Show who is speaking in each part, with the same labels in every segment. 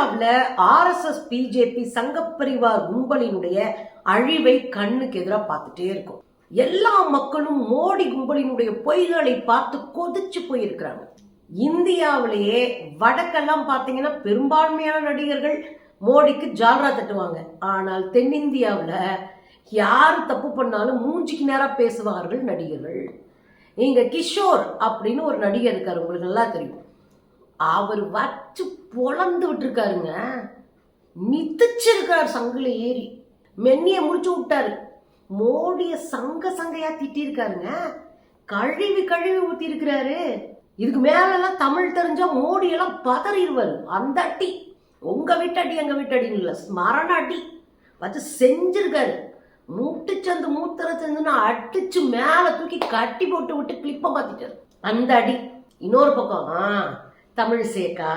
Speaker 1: இந்தியாவில் RSS BJP சங்கப்பரிவார் கும்பலினுடைய அழிவை கண்ணுக்கு எதிராக பார்த்துட்டே இருக்கும். எல்லா மக்களும் மோடி கும்பலினுடைய பொய்களை பார்த்து கொதிச்சு போயிருக்கிறாங்க. இந்தியாவிலேயே வடக்கெல்லாம் பார்த்தீங்கன்னா பெரும்பான்மையான நடிகர்கள் மோடிக்கு ஜால்ரா தட்டுவாங்க. ஆனால் தென்னிந்தியாவில் யார் தப்பு பண்ணாலும் மூஞ்சிக்கு நேராக பேசுவார்கள் நடிகர்கள். இங்க கிஷோர் அப்படின்னு ஒரு நடிகர் இருக்கார் உங்களுக்கு நல்லா தெரியும். அவர் வச்சு பொழந்து விட்டுருக்காருங்க. மிதிச்சிருக்கார் சங்கில ஏறி. மென்னிய முடிச்சு விட்டாரு. மோடிய சங்க சங்கையா திட்டிருக்காருங்க. கழுவி கழுவி ஊத்தி இருக்கிறாரு இதுக்கு மேலெல்லாம் தமிழ் தெரிஞ்சா மோடி எல்லாம் பதறிடுவாரு. அந்த அடி. உங்க வீட்டடி எங்க வீட்டடின்னு இல்லை. ஸ்மரண அடி. வச்சு செஞ்சிருக்காரு. சந்து மூத்தற சந்துன்னு அடிச்சு மேல தூக்கி கட்டி போட்டு விட்டு கிளிப்பை மாத்திட்டாரு. அந்த அடி. இன்னொரு பக்கம். ஆ, தமிழ் சேக்கா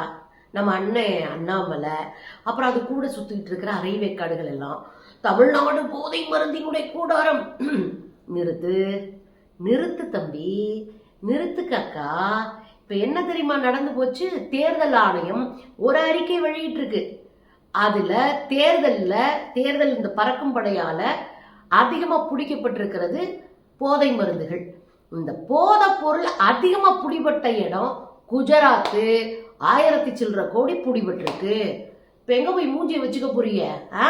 Speaker 1: நம்ம அண்ணன் அண்ணாமலை அப்புறம் அது கூட சுத்திக்கிட்டு இருக்கிற அரைவேக்காடுகள் எல்லாம். தமிழ்நாடு போதை மருந்தினுடைய கூடாரம். நிறுத்து நிறுத்து தம்பி நிறுத்து காக்கா இப்ப என்ன தெரியுமா நடந்து போச்சு? தேர்தல் ஆணையம் ஒரு அறிக்கை வெளியிட்டிருக்கு. அதுல தேர்தல்ல தேர்தல் இந்த பறக்கும் படையால அதிகமா பிடிக்கப்பட்டிருக்கிறது போதை மருந்துகள். இந்த போதை பொருள் அதிகமா பிடிபட்ட இடம் குஜராத்து ஆயிரத்தி சில்லற கோடி பிடிபட்டிருக்கு. இப்போ எங்கே போய் மூஞ்சியை வச்சுக்க போறீங்க? ஆ?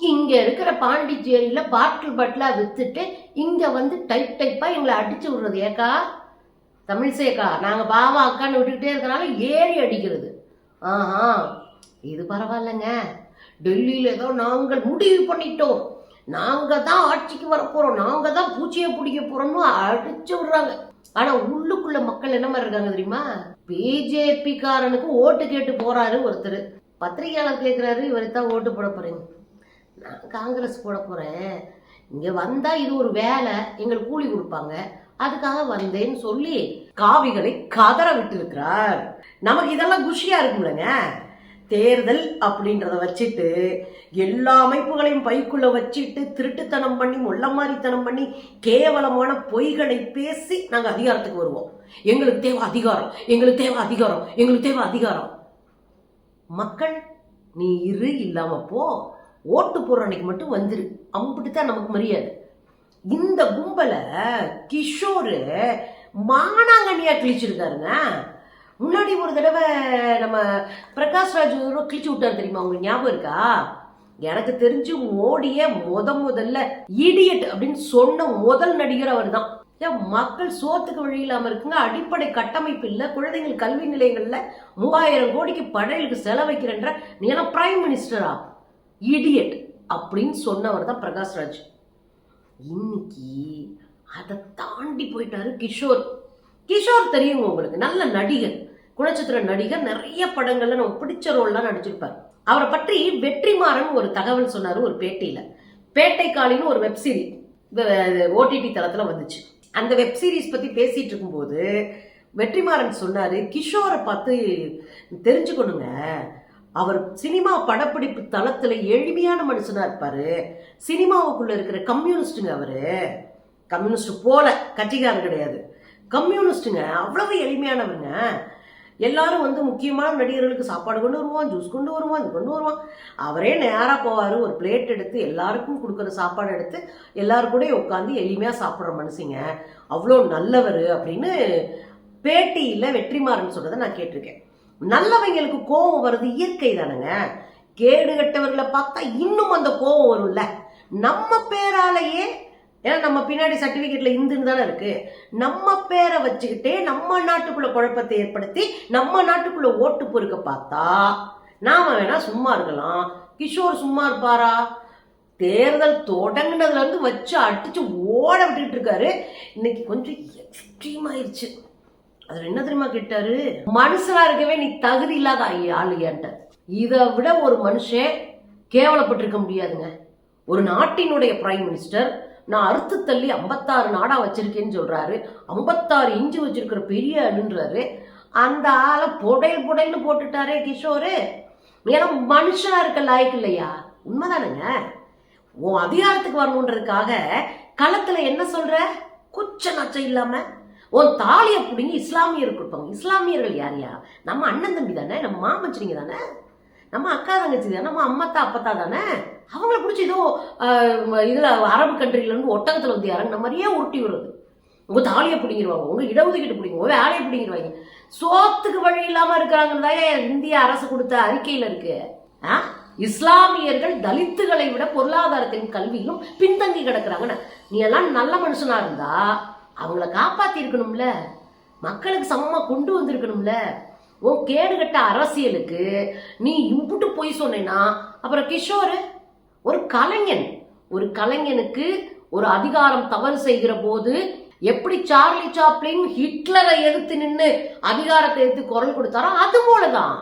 Speaker 1: இங்கே இருக்கிற பாண்டிச்சேரியில் பாட்டில் பாட்டிலாக விற்றுட்டு இங்கே வந்து டைப் டைப்பாக எங்களை அடித்து விடுறது ஏக்கா? தமிழிசேக்கா நாங்கள் பாவா அக்கான்னு விட்டுக்கிட்டே இருக்கனால ஏறி அடிக்கிறது. ஆஹா இது பரவாயில்லைங்க. டெல்லியில் ஏதோ நாங்கள் முடிவு பண்ணிட்டோம். நாங்க தான் ஆட்சிக்கு வரப்போகிறோம் நாங்கள் நாங்க தான் பூச்சியை பிடிக்க போகிறோம்னு அடிச்சு விடுறாங்க. ஆனா உள்ளுக்குள்ள மக்கள் என்ன மாதிரி இருக்காங்க தெரியுமா? பிஜேபி காரனுக்கு ஓட்டு கேட்டு போறாரு ஒருத்தர். பத்திரிகையாளர் கேட்கிறாரு இவருக்கு தான் ஓட்டு போட போறீங்க நான் காங்கிரஸ் போட போறேன். இங்க வந்தா இது ஒரு வேலை எங்களுக்கு கூலி கொடுப்பாங்க. அதுக்காக வந்தேன்னு சொல்லி காவிகளை கதற விட்டு இருக்கிறார் நமக்கு இதெல்லாம் குஷியா இருக்கும்லங்க. தேர்தல் அப்படின்றத வச்சுட்டு எல்லா அமைப்புகளையும் பைக்குள்ள வச்சுட்டு திருட்டுத்தனம் பண்ணி முள்ளமாரித்தனம் பண்ணி கேவலமான பொய்களை பேசி நாங்கள் அதிகாரத்துக்கு வருவோம். எங்களுக்கு தேவை அதிகாரம் எங்களுக்கு தேவை அதிகாரம் எங்களுக்கு தேவை அதிகாரம். மக்கள் நீ இரு இல்லாம போ. ஓட்டு போடுற அன்னைக்கு மட்டும் வந்துரு. அம்பிட்டு தான் நமக்கு மரியாதை. இந்த கும்பலை கிஷோரு மானாங்கண்ணியா கிழிச்சிருக்காருங்க. முன்னாடி ஒரு தடவை நம்ம பிரகாஷ் ராஜ் ஒரு கிழிச்சு விட்டாரு தெரியுமா? உங்களுக்கு ஞாபகம் இருக்கா? எனக்கு தெரிஞ்சு மோடிய முத முதல்ல இடியட் அப்படின்னு சொன்ன முதல் நடிகர் அவர் தான் மக்கள் சோத்துக்கு வழி இல்லாமல் இருக்குங்க? அடிப்படை கட்டமைப்பு இல்லை. குழந்தைகள் கல்வி நிலையங்களில் மூவாயிரம் கோடிக்கு படையலுக்கு செலவைக்கிறன்ற நீ எல்லாம் பிரைம் மினிஸ்டரா இடியட் அப்படின்னு சொன்னவர் தான் பிரகாஷ் ராஜ். இன்னைக்கு அதை தாண்டி போயிட்டாரு கிஷோர். கிஷோர் தெரியுங்க உங்களுக்கு? நல்ல நடிகர். குணச்சித்திர நடிகர் நிறைய படங்கள்ல நம்ம பிடிச்ச ரோல்லாம் நடிச்சிருப்பார். அவரை பற்றி வெற்றிமாறன் ஒரு தகவல் சொன்னார் ஒரு பேட்டியில. பேட்டைக்காலின்னு ஒரு வெப்சீரிஸ் ஓடிடி தளத்துல வந்துச்சு. அந்த வெப் சீரிஸ் பத்தி பேசிட்டு இருக்கும்போது வெற்றிமாறன் சொன்னாரு கிஷோரை பார்த்து தெரிஞ்சுக்கணுங்க. அவர் சினிமா படப்பிடிப்பு தளத்துல எளிமையான மனுஷனா இருப்பாரு. சினிமாவுக்குள்ள இருக்கிற கம்யூனிஸ்டுங்க அவரு. கம்யூனிஸ்ட் போல கட்சிக்காரர் கிடையாது. கம்யூனிஸ்டுங்க அவ்வளவு எளிமையானவங்க எல்லாரும் வந்து முக்கியமான நடிகர்களுக்கு சாப்பாடு கொண்டு வருவான் ஜூஸ் கொண்டு வருவான் இது கொண்டு வருவான். அவரே நேராக போவார் ஒரு பிளேட் எடுத்து எல்லாருக்கும் கொடுக்குற சாப்பாடு எடுத்து எல்லாரும் கூட உட்காந்து எளிமையாக சாப்பிட்ற மனுஷங்க. அவ்வளோ நல்லவர் அப்படின்னு பேட்டியில் வெற்றிமாறன் சொல்கிறத நான் கேட்டிருக்கேன். நல்லவங்களுக்கு கோபம் வருது இயற்கை தானுங்க. கேடு கட்டவர்களை பார்த்தா இன்னும் அந்த கோபம் வரும்ல. நம்ம பேராலேயே ஏன்னா நம்ம பின்னாடி சர்டிபிகேட்ல இந்துன்னு தானே இருக்கு. நம்ம பேரை வச்சுக்கிட்டே நம்ம நாட்டுக்குள்ள குழப்பத்தை ஏற்படுத்தி நம்ம நாட்டுக்குள்ள ஓட்டு பொறுக்க பார்த்தா நாம வேணா சும்மா இருக்கலாம். கிஷோர் சும்மா இருப்பாரா? தேர்தல் தொடங்கினதுல இருந்து வச்சு அடிச்சு ஓட விட்டுட்டு இருக்காரு. இன்னைக்கு கொஞ்சம் எக்ஸ்ட்ரீம் ஆயிடுச்சு அதுல என்ன தெரியுமா கேட்டாரு? மனுஷனா இருக்கவே நீ தகுதி இல்லாத ஆளுகியான்ட்ட இதை விட ஒரு மனுஷன் கேவலப்பட்டிருக்க முடியாதுங்க. ஒரு நாட்டினுடைய பிரைம் மினிஸ்டர் நான் அறுத்து தள்ளி ஐம்பத்தாறு நாடா வச்சிருக்கேன்னு சொல்றாரு. ஐம்பத்தாறு இன்ச்சு வச்சிருக்கிற பெரிய அடுன்றாரு அந்த ஆளை புடையல் புடையல்னு போட்டுட்டாரே கிஷோரு. ஏன்னா மனுஷனா இருக்க லாய்க்கு இல்லையா? உண்மைதானுங்க? உன் அதிகாரத்துக்கு வரணுன்றதுக்காக களத்துல என்ன சொல்ற? குச்ச நச்சம் இல்லாம. உன் தாலியை பிடிங்கி இஸ்லாமியர் கொடுப்பாங்க. இஸ்லாமியர்கள் யார் யா? நம்ம அண்ணன் தம்பி தானே? நம்ம மாமச்சினிங்க தானே? நம்ம அக்கா தங்கச்சி தான் நம்ம அம்மாத்தா அப்பத்தா தானே? அவங்கள பிடிச்சி ஏதோ இதில் அரபு கண்ட்ரிலேருந்து ஒட்டகத்தில் வந்து இறங்கின மாதிரியே உருட்டி விடுறது. உங்கள் தாலியை பிடிங்கிருவாங்க உங்கள் இடஒதுக்கீடு பிடிங்க உங்க வேலையை பிடிங்கிருவாங்க. சோத்துக்கு வழி இல்லாமல் இருக்கிறாங்கன்னு இந்திய அரசு கொடுத்த அறிக்கையில் இருக்கு. ஆ? இஸ்லாமியர்கள் தலித்துகளை விட பொருளாதாரத்தின் கல்வியிலும் பின்தங்கி கிடக்குறாங்கன்னு. நீ எல்லாம் நல்ல மனுஷனா இருந்தா அவங்கள காப்பாத்தி இருக்கணும்ல மக்களுக்கு சமமா கொண்டு வந்திருக்கணும்ல. உன் கேடுகட்ட அரசியலுக்கு நீ இம்புட்டு போய் சொன்னேன்னா அப்புறம் கிஷோர் ஒரு கலைஞன். ஒரு கலைஞனுக்கு ஒரு அதிகாரம் தவறு செய்கிற போது எப்படி சார்லி சாப்ளின் ஹிட்லரை எதிர்த்து நின்று அதிகாரத்தை எடுத்து குரல் கொடுத்தாரோ அது போலதான்.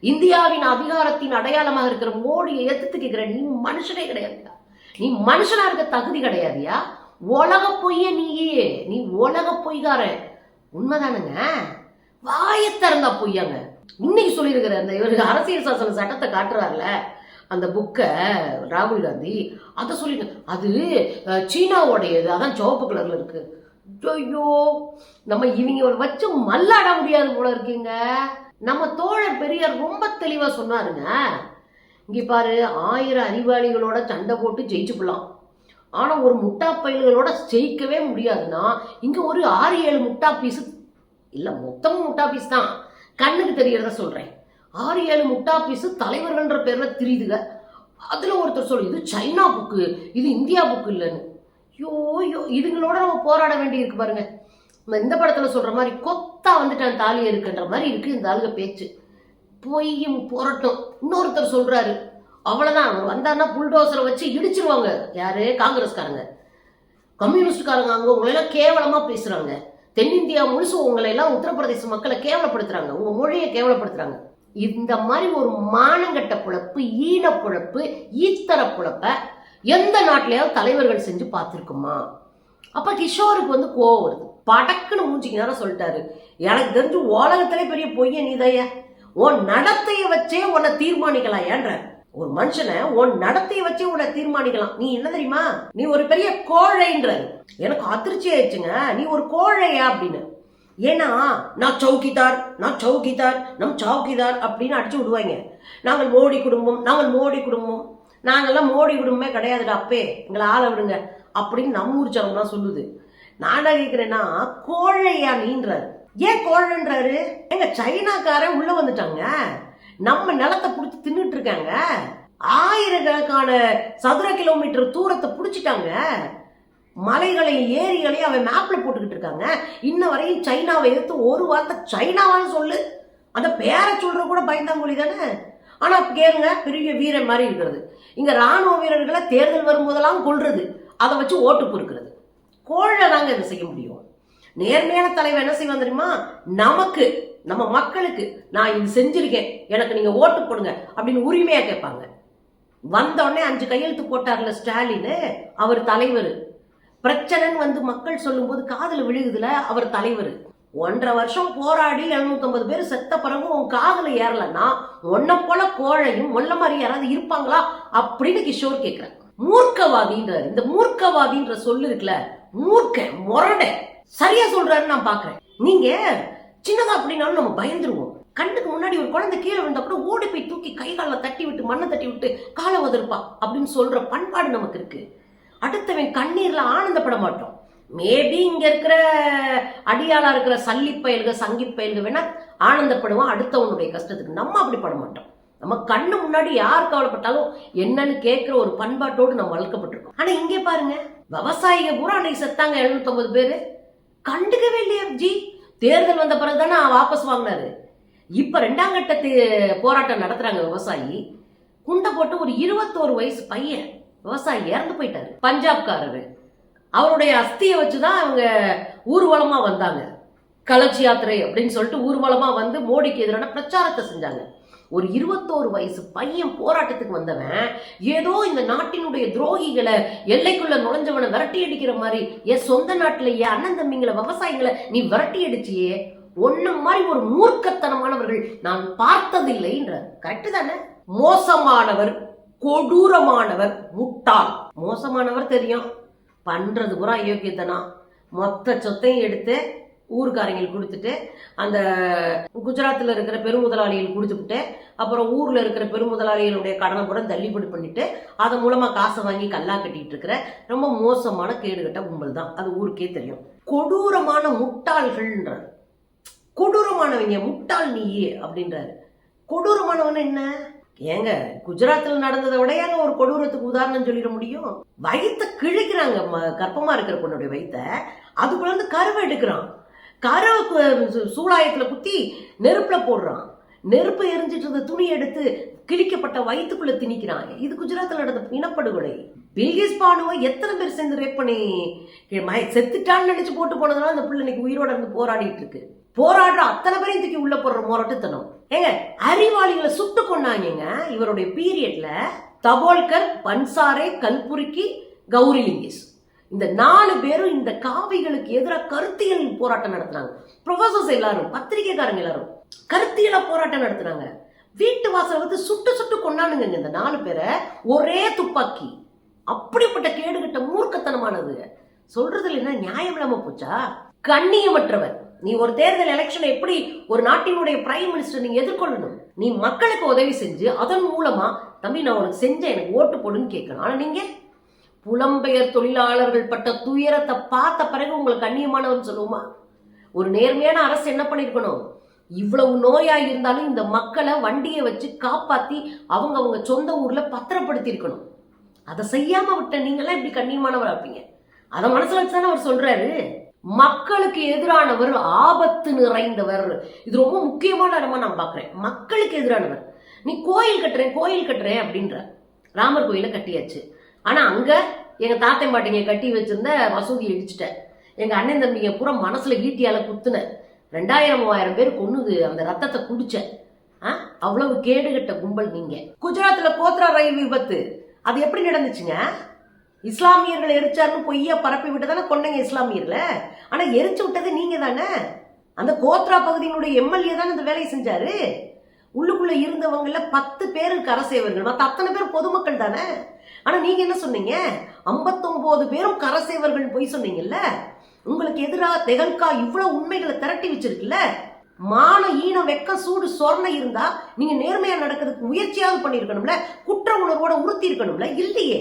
Speaker 1: இந்தியாவின் அதிகாரத்தின் அடையாளமாக இருக்கிற மோடியை எதிர்த்து கேட்கிற நீ மனுஷனே கிடையாதுயா நீ மனுஷனா இருக்க தகுதி கிடையாதுயா? உலக பொய்ய நீயே. நீ உலக பொய்காரன். உண்மைதானுங்க? வாயை திறந்தா பொய்யாங்க. இன்னைக்கு சொல்லியிருக்கிற அந்த இவருக்கு அரசியல் சாசன சட்டத்தை காட்டுறாருல அந்த புக்கை ராகுல் காந்தி அதை சொல்லி அது சீனாவோடையது அதான் சிவப்பு கலர்ல இருக்கு. ஐயோ நம்ம இவங்க ஒரு வச்சு மல்லாட முடியாது போல இருக்கீங்க. நம்ம தோழர் பெரியார் ரொம்ப தெளிவா சொன்னாருங்க. இங்கே பாரு ஆயிரம் அறிவாளிகளோட சண்டை போட்டு ஜெயிச்சுக்கலாம். ஆனால் ஒரு முட்டா பயில்களோட ஜெயிக்கவே முடியாதுன்னா இங்கே ஒரு ஆறு ஏழு முட்டா பீஸு இல்லை மொத்தமும் முட்டாபீஸ் தான். கண்ணுக்கு தெரியறத சொல்கிறேன் ஆறு ஏழு முட்டாபீஸு தலைவர்கள்ன்ற பேரில் தெரியுதுங்க. அதில் ஒருத்தர் சொல்லு இது சைனா புக்கு இது இந்தியா புக்கு இல்லைன்னு. ஐயோ ஐயோ இதுங்களோட நம்ம போராட வேண்டி இருக்கு பாருங்க. இந்த- இந்த படத்தில் சொல்கிற மாதிரி கொத்தா வந்துட்டான் தாலி இருக்குன்ற மாதிரி இருக்குது இந்த ஆளுங்க பேச்சு. போய் புரட்டும். இன்னொருத்தர் சொல்கிறாரு அவ்வளோதான் அவர் வந்தாருன்னா புல்டோசரை வச்சு இடிச்சிருவாங்க. யாரு? காங்கிரஸ்காரங்க. கம்யூனிஸ்ட்காரங்க அவங்க உங்களெல்லாம் கேவலமாக பேசுகிறாங்க தென்னிந்தியா முழுசு உங்களை எல்லாம் உத்தரப்பிரதேச மக்களை கேவலப்படுத்துறாங்க. உங்க மொழியை கேவலப்படுத்துறாங்க. இந்த மாதிரி ஒரு மானங்கட்ட புழப்பு ஈன புழப்பு ஈத்தர புழப்ப எந்த நாட்டிலேயாவது தலைவர்கள் செஞ்சு பார்த்துருக்குமா? அப்ப கிஷோருக்கு வந்து கோவம் வருது. படக்குன்னு மூஞ்சிக்கு நேரம் சொல்லிட்டாரு. எனக்கு தெரிஞ்சு உலகத்திலே பெரிய பொய்ய நீதைய. உன் நடத்தைய வச்சே உன்னை தீர்மானிக்கலாம் ஏன்ற. ஒரு மனுஷனை உன் நடத்தையை வச்சு உன்னை தீர்மானிக்கலாம். நீ என்ன தெரியுமா? நீ ஒரு பெரிய கோழைன்றாரு எனக்கு அதிர்ச்சி ஆயிடுச்சுங்க. நீ ஒரு கோழையா அப்படின்னு. ஏன்னா நான் சௌக்கிதார் நான் சௌக்கிதார் நம் சவுக்கிதார் அப்படின்னு அடிச்சு விடுவாங்க. நாங்கள் மோடி குடும்பம் நாங்கள் மோடி குடும்பம். நாங்கள்லாம் மோடி குடும்பமே கிடையாதுடா அப்பே. எங்களை ஆள விடுங்க. அப்படின்னு நம்ம ஊர் தான் சொல்லுது. நான் கேட்குறேன்னா கோழையா நீன்றாரு. ஏன் கோழைன்றாரு? எங்க சைனாக்காரன் உள்ள வந்துட்டாங்க. நம்ம நிலத்தை பிடிச்சி தின்னுட்டு இருக்காங்க ஆயிரக்கணக்கான சதுர கிலோமீட்டர் தூரத்தை பிடிச்சிட்டாங்க. மலைகளையும் ஏரிகளையும் அவன் மேப்ல போட்டுக்கிட்டு இருக்காங்க இன்ன வரையும் சைனாவை எதிர்த்து ஒரு வார்த்தை சைனாவான்னு சொல்லு. அந்த பேரை சொல்ற கூட பயந்தாங்கொழி தானே. ஆனால் கேளுங்க பெரிய வீரன் மாதிரி இருக்கிறது. இங்கே ராணுவ வீரர்களை தேர்தல் வரும்போதெல்லாம் கொள்றது அதை வச்சு ஓட்டு பொறுக்கிறது. கோழை தாங்க இதை செய்ய முடியும். நேர்மையான தலைவர் என்ன செய்வான் தெரியுமா? நமக்கு நம்ம மக்களுக்கு நான் இது செஞ்சிருக்கேன் எனக்கு நீங்க ஓட்டு போடுங்க அப்படின்னு உரிமையா கேட்பாங்க. வந்த உடனே அஞ்சு கையெழுத்து போட்டார்ல ஸ்டாலின் அவர் தலைவர். பிரச்சனைன்னு வந்து மக்கள் சொல்லும்போது காதில் விழுகுதுல அவர் தலைவர். ஒன்றரை வருஷம் போராடி 750 பேர் செத்த பிறகும் உன் காதில் ஏறலன்னா உன்னை போல கோழையும் முல்ல மாதிரி யாராவது இருப்பாங்களா அப்படின்னு கிஷோர் கேட்கிறார் மூர்க்கவாதின்ற இந்த மூர்க்கவாதின்ற சொல்லு இருக்குல்ல மூர்க்க முரட. சரியா சொல்றாரு நான் பாக்குறேன். நீங்க சின்னதா அப்படின்னாலும் நம்ம பயந்துருவோம். கண்ணுக்கு முன்னாடி ஒரு குழந்தை கீழே விழுந்தா கூட ஓடி போய் தூக்கி கை காலில் தட்டி விட்டு மண்ணை தட்டி விட்டு காலை உதர்ப்பா அப்படின்னு சொல்ற பண்பாடு நமக்கு இருக்கு. அடுத்தவன் கண்ணீர்ல ஆனந்தப்பட மாட்டோம். மேபி இங்க இருக்கிற அடியாளா இருக்கிற சல்லி பயல்க சங்கி பயல்க வேணா ஆனந்தப்படுவோம் அடுத்தவனுடைய கஷ்டத்துக்கு. நம்ம அப்படி பட மாட்டோம். நம்ம கண்ணு முன்னாடி யார் கவலைப்பட்டாலும் என்னன்னு கேட்கிற ஒரு பண்பாட்டோடு நம்ம வளர்க்கப்பட்டிருக்கோம். ஆனா இங்கே பாருங்க விவசாயிக பூரா அன்னைக்கு செத்தாங்க 750 பேரு. கண்டுக்கவே இல்லையா ஜி. தேர்தல் வந்த பிறகு தானே வாபஸ் வாங்கினாரு. இப்ப ரெண்டாம் கட்டத்து போராட்டம் நடத்துறாங்க விவசாயி. குண்டை போட்டு ஒரு இருபத்தோரு வயசு பையன் விவசாயி இறந்து போயிட்டாரு. பஞ்சாப்காரரு. அவருடைய அஸ்தியை வச்சுதான் அவங்க ஊர்வலமா வந்தாங்க. கலர்ச்சி யாத்திரை அப்படின்னு சொல்லிட்டு ஊர்வலமா வந்து மோடிக்கு எதிரான பிரச்சாரத்தை செஞ்சாங்க. ஒரு இருபத்தோரு வயசு பையன் போராட்டத்துக்கு வந்தவன் ஏதோ இந்த நாட்டினுடைய துரோகிகளை எல்லைக்குள்ள நுழைஞ்சவனை விரட்டி அடிக்கிற மாதிரி என் சொந்த நாட்டுல என் அண்ணன் தம்பிங்களை விவசாயிகளை நீ விரட்டி அடிச்சியே? ஒண்ணு மாதிரி ஒரு மூர்க்கத்தனமானவர்கள் நான் பார்த்ததில்லைன்றார் கரெக்டு தானே? மோசமானவர் கொடூரமானவர் முட்டாள். மோசமானவர் தெரியும். பண்றது பூரா அயோக்கியத்தனா மொத்த சொத்தையும் எடுத்து ஊருக்காரங்களுக்கு கொடுத்துட்டு அந்த குஜராத்தில் இருக்கிற பெருமுதலாளிகள் கொடுத்துட்டு அப்புறம் ஊர்ல இருக்கிற பெருமுதலாளிகளுடைய கடனை கூட தள்ளுபடி பண்ணிட்டு அதன் மூலமா காசை வாங்கி கல்லா கட்டிட்டு இருக்கிற ரொம்ப மோசமான கேடுகட்ட கும்பல் தான். அது ஊருக்கே தெரியும். கொடூரமான முட்டாள்கள்ன்றார். கொடூரமானவங்க முட்டாள் நீயே அப்படின்றாரு. கொடூரமானவன் என்ன? ஏங்க குஜராத்தில் நடந்ததை விட ஏங்க ஒரு கொடூரத்துக்கு உதாரணம் சொல்லிட முடியும்? வயித்தை கிழிக்கிறாங்க ம- கர்ப்பமா இருக்கிற பொண்ணுடைய வயிற்ற அதுக்குள்ள இருந்து கருவை எடுக்கிறான். கருவை கு- குத்தி நெருப்பில் போடுறான். நெருப்பு எரிஞ்சிட்டு இருந்த துணி எடுத்து கிழிக்கப்பட்ட வயிற்றுக்குள்ளே திணிக்கிறான் இது குஜராத்தில் நடந்த இனப்படுகொலை. பில்கிஸ் பானுவை எத்தனை பேர் சேர்ந்து ரேப் பண்ணி செத்துட்டான்னு நினைச்சு போட்டு போனதுனால அந்த பிள்ளை இன்னைக்கு உயிரோட இருந்து போராடிட்டு இருக்கு. போராடுற அத்தனை பேரையும் தூக்கி உள்ள போடுற முரட்டுத்தனம். ஏங்க அறிவாளிகளை சுட்டு கொண்டாங்க இவருடைய பீரியட்ல தபோல்கர் பன்சாரே கல்புருக்கி கௌரி லிங்கேஷ். இந்த நாலு பேரும் இந்த காவிகளுக்கு எதிராக கருத்தியல் போராட்டம் நடத்துனாங்க. ப்ரொஃபசர்ஸ் எல்லாரும் பத்திரிகைக்காரங்க எல்லாரும் கருத்தியல போராட்டம் நடத்துனாங்க. வீட்டு வாசல் வந்து சுட்டு சுட்டு கொண்டானுங்க இந்த நாலு பேரை. ஒரே துப்பாக்கி. அப்படிப்பட்ட கேடுகட்ட மூர்க்கத்தனமானது. சொல்றதுல என்ன நியாயம் இல்லாம போச்சா? கண்ணியமற்றவர். நீ ஒரு தேர்தல் எலெக்ஷனை எப்படி ஒரு நாட்டினுடைய பிரைம் மினிஸ்டர் நீங்க எதிர்கொள்ளணும்? நீ மக்களுக்கு உதவி செஞ்சு அதன் மூலமா தம்பி நான் உனக்கு செஞ்சேன் எனக்கு ஓட்டு போடுன்னு கேட்கணும். ஆனா நீங்க? புலம்பெயர் தொழிலாளர்கள் பட்ட துயரத்தை பார்த்த பிறகு உங்களுக்கு கண்ணியமானவன் சொல்லுவோமா? ஒரு நேர்மையான அரசு என்ன பண்ணிருக்கணும்? இவ்வளவு நோயா இருந்தாலும் இந்த மக்களை வண்டியை வச்சு காப்பாத்தி அவங்க அவங்க சொந்த ஊர்ல பத்திரப்படுத்தி இருக்கணும் அதை செய்யாம விட்ட நீங்களாம் இப்படி கண்ணியமானவர் இருப்பீங்க. அதை மனசுல வச்சுதானே அவர் சொல்றாரு. மக்களுக்கு எதிரானவர் ஆபத்து நிறைந்தவர். இது ரொம்ப முக்கியமான இடமா நான் பாக்குறேன் மக்களுக்கு எதிரானவர். நீ கோயில் கட்டுறேன் கோயில் கட்டுறேன் அப்படின்ற ராமர் கோயிலை கட்டியாச்சு. ஆனால் அங்கே எங்கள் தாத்தன் பாட்டிங்க கட்டி வச்சிருந்த மசூதி இடிச்சிட்டேன். எங்கள் அண்ணன் தம்பிங்க பூரா மனசில் ஈட்டியால் குத்துனேன். ரெண்டாயிரம் மூவாயிரம் பேர் கொண்டுது அந்த ரத்தத்தை குடிச்சேன். ஆ? அவ்வளவு கேடுகட்ட கும்பல் நீங்கள் குஜராத்தில் கோத்ரா ரயில் விபத்து. அது எப்படி நடந்துச்சுங்க? இஸ்லாமியர்கள் எரிச்சாருன்னு பொய்யா பரப்பி விட்டு தானே கொண்டீங்க இஸ்லாமியர்களை? ஆனால் எரிச்சு விட்டது நீங்கள் தானே? அந்த கோத்ரா பகுதியினுடைய எம்எல்ஏ தானே இந்த வேலையை செஞ்சாரு? உள்ளுக்குள்ளே இருந்தவங்கள பத்து பேர் அரசேவர்கள் மற்ற அத்தனை பேர் பொதுமக்கள் தானே? ஆனால் நீங்கள் என்ன சொன்னீங்க? 59 பேரும் கரசேவர்கள் பொய் சொன்னீங்கல்ல? உங்களுக்கு எதிராக தெகல்கா இவ்வளோ உண்மைகளை திரட்டி வச்சிருக்குல்ல? மான ஈன வெக்க சூடு சொர்ண இருந்தா நீங்க நேர்மையா நடக்கிறதுக்கு முயற்சியாவது பண்ணிருக்கணும்ல குற்ற உணர்வோட உறுத்தி இருக்கணும்ல இல்லையே.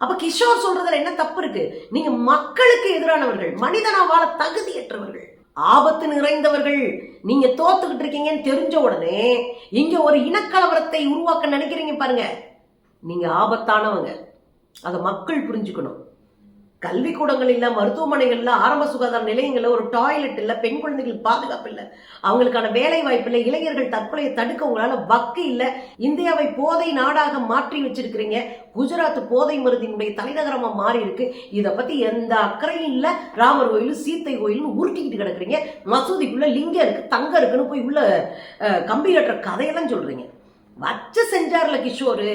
Speaker 1: அப்ப கிஷோர் சொல்றதுல என்ன தப்பு இருக்கு? நீங்க மக்களுக்கு எதிரானவர்கள் மனிதனா வாழ தகுதியற்றவர்கள் ஆபத்து நிறைந்தவர்கள். நீங்க தோத்துக்கிட்டு இருக்கீங்கன்னு தெரிஞ்ச உடனே இங்க ஒரு இனக்கலவரத்தை உருவாக்க நினைக்கிறீங்க பாருங்க. நீங்க ஆபத்தானவங்க. அதை மக்கள் புரிஞ்சுக்கணும். கல்வி கூடங்கள்ல மருத்துவமனைகள்ல ஆரம்ப சுகாதார நிலையங்கள்ல ஒரு டாய்லெட் இல்ல பெண் குழந்தைகள் பாதுகாப்பு இல்ல அவங்களுக்கான வேலை வாய்ப்பு இல்ல இளைஞர்கள் தற்கொலையை தடுக்க உங்களால வக்கு இல்ல இந்தியாவை போதை நாடாக மாற்றி வச்சிருக்கிறீங்க குஜராத் போதை மருந்தினுடைய தலைநகரமா மாறி இருக்கு இத பத்தி எந்த அக்கறையும் இல்ல ராமர் கோயில் சீத்தை கோயிலும் உருட்டிக்கிட்டு கிடக்குறீங்க மசூதிக்குள்ள லிங்கம் இருக்கு தங்கம் இருக்குன்னு போய் உள்ள கம்பி கட்டுற கதையெல்லாம் சொல்றீங்க. வச்சு செஞ்சார்ல கிஷோரு.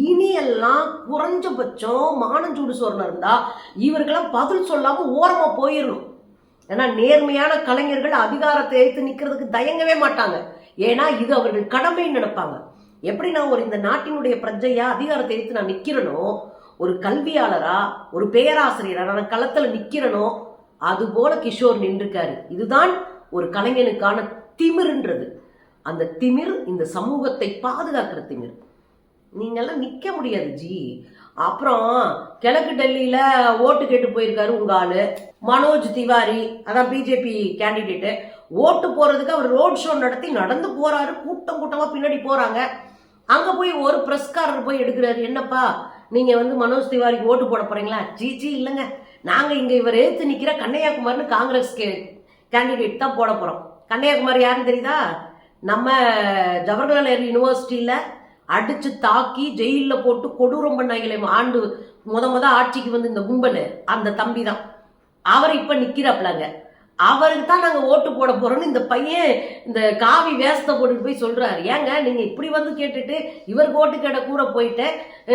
Speaker 1: இனி எல்லாம் குறைஞ்சபட்சம் மானஞ்சூடு சோறுல இருந்தா இவருக்கெல்லாம் பதில் சொல்லாம ஓரமா போயிடணும் ஏன்னா நேர்மையான கலைஞர்கள் அதிகாரத்தை எடுத்து நிக்கிறதுக்கு தயங்கவே மாட்டாங்க. ஏன்னா இது அவர்கள் கடமைன்னு நினைப்பாங்க. எப்படி நான் ஒரு இந்த நாட்டினுடைய பிரஜையா அதிகாரத்தை எடுத்து நான் நிக்கிறனோ ஒரு கல்வியாளரா ஒரு பேராசிரியரா நான் களத்துல நிக்கிறனோ அது போல கிஷோர் நின்றுக்காரு இதுதான் ஒரு கலைஞனுக்கான திமிருன்றது. அந்த திமிர் இந்த சமூகத்தை பாதுகாக்கிற திமிர். நீங்கெல்லாம் நிற்க முடியாது ஜி. அப்புறம் கிழக்கு டெல்லியில் ஓட்டு கேட்டு போயிருக்காரு உங்கள் ஆள் மனோஜ் திவாரி அதான் பிஜேபி கேண்டிடேட்டு. ஓட்டு போகிறதுக்கு அவர் ரோட் ஷோ நடத்தி நடந்து போகிறாரு கூட்டம் கூட்டமாக பின்னாடி போகிறாங்க அங்கே போய் ஒரு பிரஸ்காரர் போய் எடுக்கிறாரு என்னப்பா நீங்கள் வந்து மனோஜ் திவாரிக்கு ஓட்டு போட போகிறீங்களா ஜி ஜி இல்லைங்க. நாங்கள் இங்கே இவர் ஏற்று நிற்கிற கன்னியாகுமார்னு காங்கிரஸ் கே கேண்டிடேட் தான் போட போகிறோம் கன்னியாகுமாரி யாருன்னு தெரியுதா? நம்ம ஜவஹர்லால் நேரு யூனிவர்சிட்டியில் அடிச்சு தாக்கி ஜெயிலில் போட்டு கொடூரம் பண்ணாங்களே ஆண்டு முத முத ஆட்சிக்கு வந்து இந்த கும்பல் அந்த தம்பி தான் அவர் இப்போ நிக்கிறாப்லங்க. அவருக்கு தான் நாங்கள் ஓட்டு போட போகிறோன்னு இந்த பையன் இந்த காவி வேஷத்தை போட்டுட்டு போய் சொல்கிறாரு ஏங்க நீங்கள் இப்படி வந்து கேட்டுட்டு இவருக்கு ஓட்டு கேட்ட கூட போயிட்டு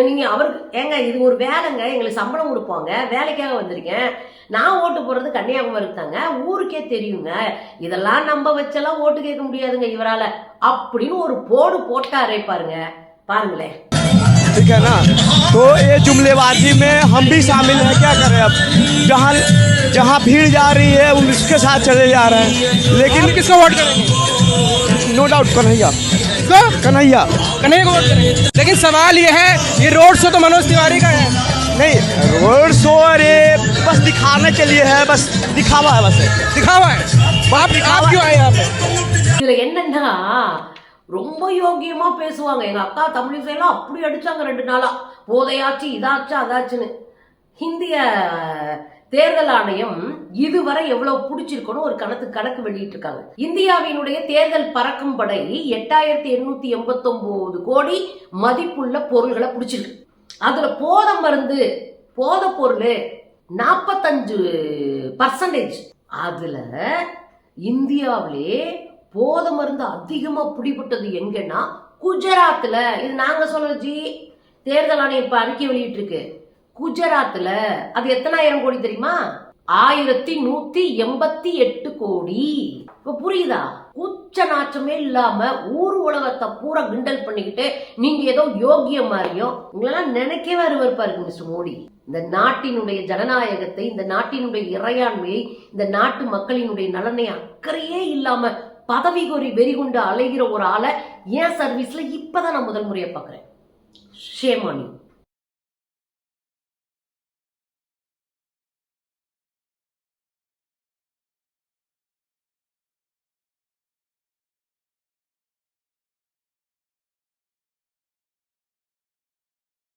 Speaker 1: நீங்கள் அவருக்கு ஏங்க இது ஒரு வேலைங்க எங்களுக்கு சம்பளம் கொடுப்பாங்க வேலைக்காக வந்திருக்கேன். நான் ஓட்டு போடுறது கன்னியாகுமரி தாங்க ஊருக்கே தெரியுங்க. இதெல்லாம் நம்ப வச்செல்லாம் ஓட்டு கேட்க முடியாதுங்க இவரால். அப்படின்னு ஒரு போடு போட்டாரே பாருங்க பாருங்களேன்
Speaker 2: ठीक है ना तो ये जुमलेबाजी में हम भी शामिल हैं क्या करें अब जहाँ जहाँ भीड़ जा रही है हम उसके साथ चले जा रहे हैं लेकिन
Speaker 3: आप किसको वोट करेंगे
Speaker 2: नो डाउट कन्हैया
Speaker 3: किसको
Speaker 2: कन्हैया
Speaker 3: कन्हैया को वोट करेंगे लेकिन सवाल ये है ये रोड शो तो मनोज तिवारी का है
Speaker 2: नहीं रोड शो और ये बस दिखाने के लिए है बस दिखावा है बस
Speaker 3: दिखावा है आप आप क्यों आए यहाँ पे
Speaker 1: இதுல என்னன்னா ரொம்ப யோகியமா பேசுவாங்க. எங்க அக்கா தமிழிசையெல்லாம் அப்படி அடிச்சாங்க ரெண்டு நாளா. போதையாச்சு இதாச்சு அதாச்சுன்னு. இந்திய தேர்தல் ஆணையம் இதுவரை எவ்வளவு பிடிச்சிருக்கணும் ஒரு கணக்கு கணக்கு வெளியிட்டிருக்காங்க. இந்தியாவினுடைய தேர்தல் பறக்கும் படை எட்டாயிரத்தி எண்ணூத்தி எண்பத்தி கோடி மதிப்புள்ள பொருள்களை பிடிச்சிருக்கு. அதுல போத மருந்து போத பொருள் நாற்பத்தஞ்சு பர்சன்டேஜ் அதுல இந்தியாவிலே போதை மருந்து அதிகமா பிடிபட்டது எங்கன்னா குஜராத்ல இது நாங்க சொல்லல ஜி தேர்தல் ஆணையம் இப்ப அறிக்கை வெளியிட்டு இருக்கு குஜராத்ல அது எத்தனாயிரம் கோடி தெரியுமா? ஆயிரத்தி நூத்தி எண்பத்தி எட்டு கோடி. இப்ப புரியுதா? உச்ச நாச்சமே இல்லாம ஊர் உலகத்தை பூரா கிண்டல் பண்ணிக்கிட்டு நீங்க ஏதோ யோகிய மாதிரியும் உங்களெல்லாம் நினைக்கவே அருவருப்பா மிஸ்டர் மோடி. இந்த நாட்டினுடைய ஜனநாயகத்தை இந்த நாட்டினுடைய இறையாண்மையை இந்த நாட்டு மக்களினுடைய நலனை அக்கறையே இல்லாம பதவி கோரி வெறி கொண்டு அலைகிற ஒரு ஆளை ஏன் இப்போ தான் நான் முதல் முறையை பார்க்குறேன்? ஷேமானி